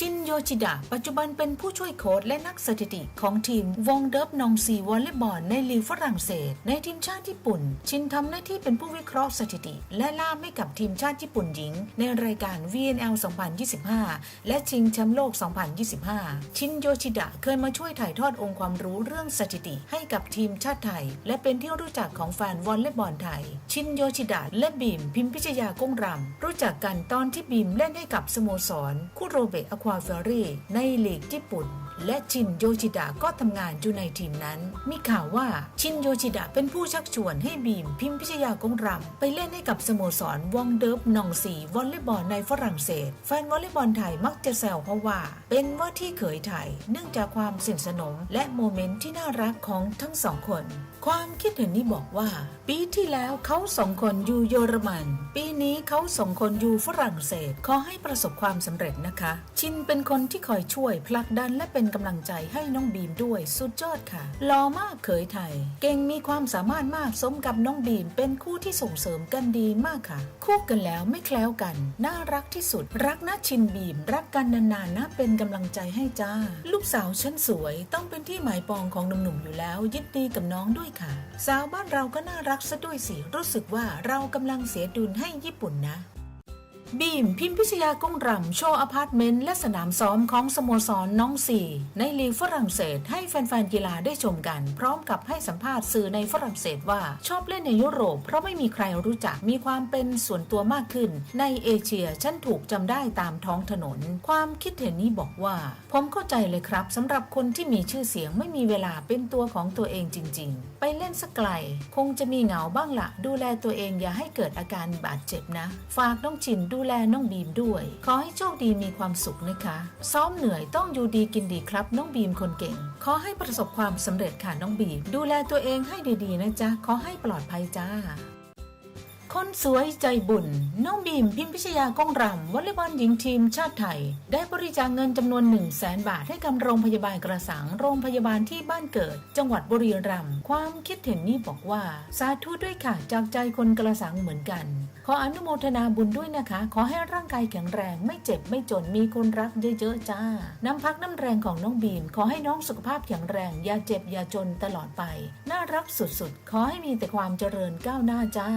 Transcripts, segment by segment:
ชินโยชิดะ ปัจจุบันเป็นผู้ช่วยโค้ชและนักสถิติของทีมวงเดิร์บนองซีวอลเลย์บอลในลีกฝรั่งเศส ในทีมชาติญี่ปุ่น ชินทำหน้าที่เป็นผู้วิเคราะห์สถิติ และล่ามให้กับทีมชาติญี่ปุ่นหญิง ในรายการ VNL 2025 และชิงแชมป์โลก 2025 ชินโยชิดะเคยมาช่วยถ่ายทอดองค์ความรู้เรื่องสถิติให้กับทีมชาติไทย และเป็นที่รู้จักของแฟนวอลเลย์บอลไทย ชินโยชิดะและบีมพิมพิชยาก้งรำรู้จักกันตอนที่บีมเล่นให้กับสโมสรคุโรเบะอควควาเฟรีในลีกญี่ปุ่น และชินโยชิดะก็ทำงานอยู่ในทีมนั้น มีข่าวว่าชินโยชิดะเป็นผู้ชักชวนให้บีมพิมพิชยากงรำไปเล่นให้กับสโมสรวองเดิร์บนองซีวอลเลย์บอลในฝรั่งเศส แฟนวอลเลย์บอลไทยมักจะแซวเขาว่า เป็นว่าที่เขยไทย เนื่องจากความสนิทสนม และโมเมนต์ที่น่ารักของทั้งสองคน ความคิดเห็นนี้บอกว่า ปีที่แล้วเขาสองคนอยู่เยอรมัน ปีนี้เขาสองคนอยู่ฝรั่งเศสขอให้ประสบความสำเร็จนะคะ ชินเป็นคนที่คอยช่วยผลักดันและเป็นกำลังใจให้น้องบีมด้วยสุดยอดค่ะหล่อมากเขยไทย เก่งมีความสามารถมากสมกับน้องบีม เป็นคู่ที่ส่งเสริมกันดีมากค่ะ คู่กันแล้วไม่แคล้วกัน น่ารักที่สุด รักนะชินบีม รักกันนานๆนะเป็นกำลังใจให้จ้า ลูกสาวฉันสวยต้องเป็นที่หมายปองของหนุ่มๆอยู่แล้ว ยินดีกับน้องด้วยค่ะ สาวบ้านเราก็น่ารักซะด้วยสิรู้สึกว่าเรากำลังเสียดุลให้ญี่ปุ่นนะ บีมพิมพิชยาก้งรำโชว์อพาร์ตเมนต์และสนามซ้อมของสโมสรน้องสี่ ในลีกฝรั่งเศสให้แฟนๆกีฬาได้ชมกัน พร้อมกับให้สัมภาษณ์สื่อในฝรั่งเศสว่าชอบเล่นในยุโรป เพราะไม่มีใครรู้จักมีความเป็นส่วนตัวมากขึ้น ในเอเชียฉันถูกจำได้ตามท้องถนน ความคิดเห็นนี้บอกว่า ผมเข้าใจเลยครับสำหรับคนที่มีชื่อเสียงไม่มีเวลาเป็นตัวของตัวเองจริง ๆ ไปเล่นสักไกล คงจะมีเหงาบ้างละดูแลตัวเองอย่าให้เกิดอาการบาดเจ็บนะ ฝากน้องชินดููแลน้องบีมด้วย ขอให้โชคดีมีความสุขนะคะ ซ้อมเหนื่อยต้องอยู่ดีกินดีครับ น้องบีมคนเก่ง ขอให้ประสบความสำเร็จค่ะน้องบีม ดูแลตัวเองให้ดีๆนะจ๊ะ ขอให้ปลอดภัยจ้า คนสวยใจบุญ น้องบีมพิมพิชยาก้องรำวอลเลย์บอลหญิงทีมชาติไทย ได้บริจาคเงินจำนวน 1 0 0 0 0แสนบาทให้กับโรงพยาบาลกระสัง โรงพยาบาลที่บ้านเกิด จังหวัดบุรีรัมย์ความคิดเห็นนี้บอกว่า สาธุด้วยค่ะจากใจคนกระสังเหมือนกัน ขออนุโมทนาบุญด้วยนะคะ ขอให้ร่างกายแข็งแรงไม่เจ็บไม่จนมีคนรักเยอะๆจ้า น้ำพักน้ำแรงของน้องบีม ขอให้น้องสุขภาพแข็งแรงอย่าเจ็บอย่าจนตลอดไป น่ารักสุดๆ ขอให้มีแต่ความเจริญก้าวหน้าจ้า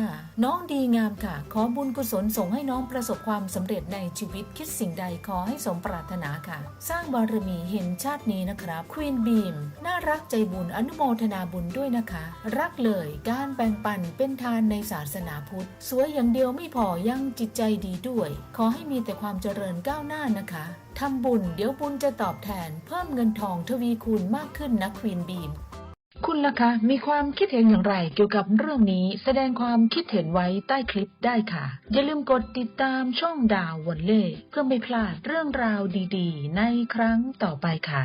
น้องดีงามค่ะ ขอบุญกุศลส่งให้น้องประสบความสำเร็จในชีวิตคิดสิ่งใดขอให้สมปรารถนาค่ะ สร้างบารมีเห็นชาตินี้นะครับควีนบีมน่ารักใจบุญอนุโมทนาบุญด้วยนะคะ รักเลยการแบ่งปันเป็นทานในศาสนาพุทธ สวยอย่างเดียวไม่พอยังจิตใจดีด้วย ขอให้มีแต่ความเจริญก้าวหน้านะคะทำบุญเดี๋ยวบุญจะตอบแทน เพิ่มเงินทองทวีคูณมากขึ้นนะควีนบีม คุณล่ะคะ มีความคิดเห็นอย่างไรเกี่ยวกับเรื่องนี้ แสดงความคิดเห็นไว้ใต้คลิปได้ค่ะ อย่าลืมกดติดตามช่องดาววันเล่เพื่อไม่พลาดเรื่องราวดีๆ ในครั้งต่อไปค่ะ